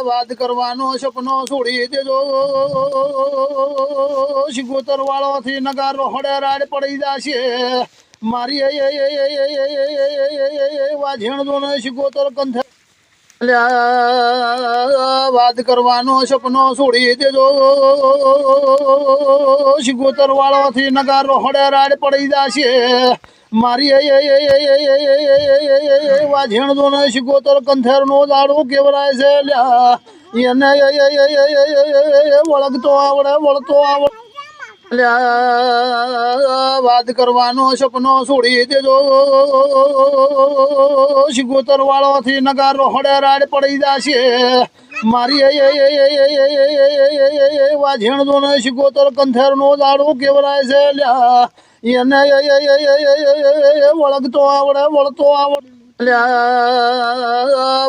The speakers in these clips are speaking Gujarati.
વાત કરવાનો સપનો છોડી દેજો સિગોતર વાળો થી નગારો હડે રાડ પડી જશે મારી વાજણ દોને સિગોતર કંથે વાત કરવાનો સપનો છોડી દેજો શિગોતર વાળાથી નગારો હડે રાડ પડી જશે મારી વાઝેણ દોને શિગોતર કંથેર નો દાડો કેવરાય છે લ્યા એને વળગતો આવડે વળતો આવડે વાત કરવાનો સપનો છોડી દેજો શિગોતર વાળો થી નગારો હડે રાડ પડી જશે મારી વાઝેણ જોને શિગોતર કંથેર નો દાડો કેવરાય છે લ્યા એને વળગતો આવડે વળતો આવડે લ્યા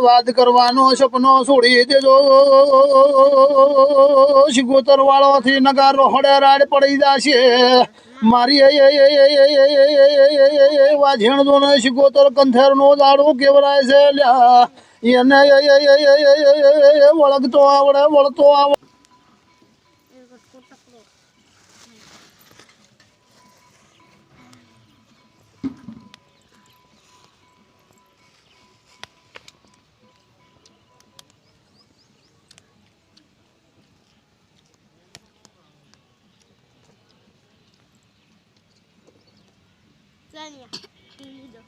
અપવાદ કરવાનો સપનો છોડી દેજો શિગોતર વાળોથી નગારો હડે રાડ પડી જશે મારી વાઝેણ જોને શિગોતર કંથેરનો દાડો કેવરાય છે લ્યા એને વળગતો આવડે વળતો આવડે свидания. Ты видел.